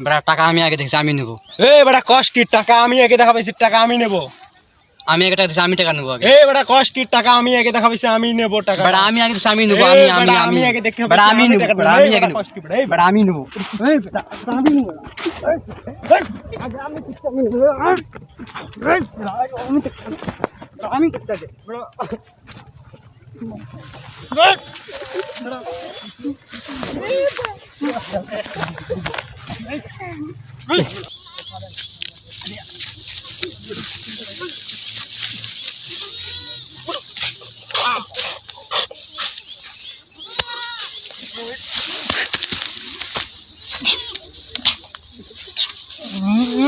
বেটা টাকা আমি আগে দেখছি আমি নেব। এ বেটা কষ্ট টাকা আমি আগে দেখা পাইছি টাকা আমি নেব। আমি আগে টাকা আমি টাকা নেব আগে। এ বেটা কষ্ট টাকা আমি আগে দেখা পাইছি আমি নেব টাকা। বেটা আমি আগে দিচ্ছি আমি নেব আমি আমি বেটা, আমি। আগে দেখতে বেটা আমি নেব বেটা। আমি আগে বেটা, নেব বেটা, বেটা আমি নেব। এই, বেটা, আমি নেব। আগে আমি টাকা আমি নেব। বেটা, আমি টাকা- আমি টাকা দে, বেটা।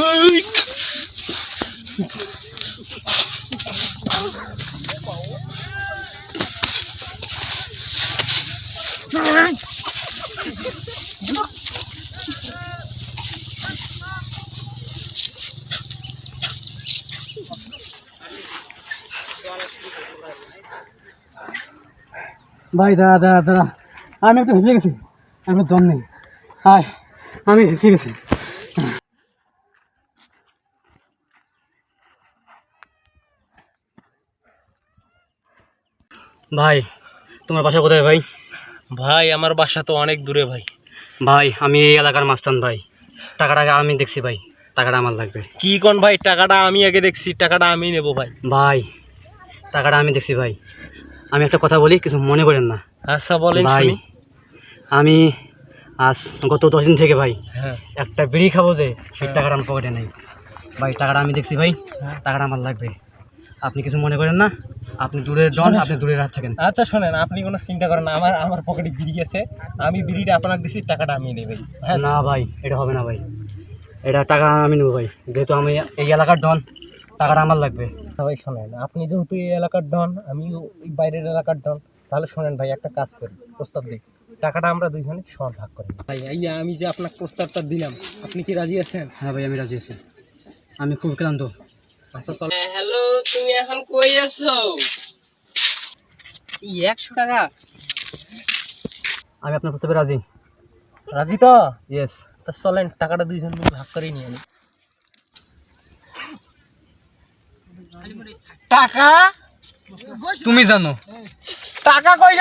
এই, ভাই দাদা দাদা দাদা আমি একটু হেঁপে গেছি। আমি দম নেই। হায় আমি হেঁপে গেছি। ভাই তোমার বাসা কোথায় ভাই? ভাই আমার বাসা তো অনেক দূরে ভাই। ভাই আমি এই এলাকার মাস্তান ভাই। টাকাটা আমি দেখছি ভাই। টাকাটা আমার লাগবে। কি কোন ভাই টাকাটা আমি আগে দেখছি টাকাটা আমি নেব ভাই। ভাই টাকাটা আমি দেখছি ভাই। আমি একটা কথা বলি কিছু মনে করেন না। আচ্ছা বলেন ভাই আমি আজ গত দশ দিন থেকে ভাই হ্যাঁ। একটা বিড়ি খাব যে সেই টাকাটা আমার পকেটে নেই। ভাই টাকাটা আমি দেখছি ভাই টাকাটা আমার লাগবে। আপনি কিছু মনে করেন না আপনি দূরে ডন আপনি দূরে রাত থাকেন। আচ্ছা শোনেন আপনি কোনো চিন্তা করেন না আমার আমার পকেটে বিড়ি আছে আমি বিড়িটা আপনাকে দিছি টাকাটা আমি নেই ভাই। হ্যাঁ না ভাই এটা হবে না ভাই। এটা টাকা আমি নেব ভাই যেহেতু আমি এই এলাকার ডন টাকাটা আমার লাগবে। ভাই শোনেন আপনি যেহেতু এই এলাকার ডন আমি ওই বাইরের এলাকার ডন তাহলে শোনেন ভাই একটা কাজ করি প্রস্তাব দিই। টাকাটা আমরা দুইজনে সমান ভাগ করি ভাই এই যে আমি যে আপনার প্রস্তাবটা দিলাম আপনি কি রাজি আছেন? হ্যাঁ ভাই আমি রাজি আছি। আমি খুব ক্লান্ত। আচ্ছা চল। হ্যালো তুমি এখন কই আছো? একশো টাকা। আমি আপনার প্রস্তাবে রাজি। রাজি তো? ইয়েস তা চলেন টাকাটা দুইজন মিলে ভাগ করে নিয়ে আনি টাকা? তুমি জানো। টাকা কই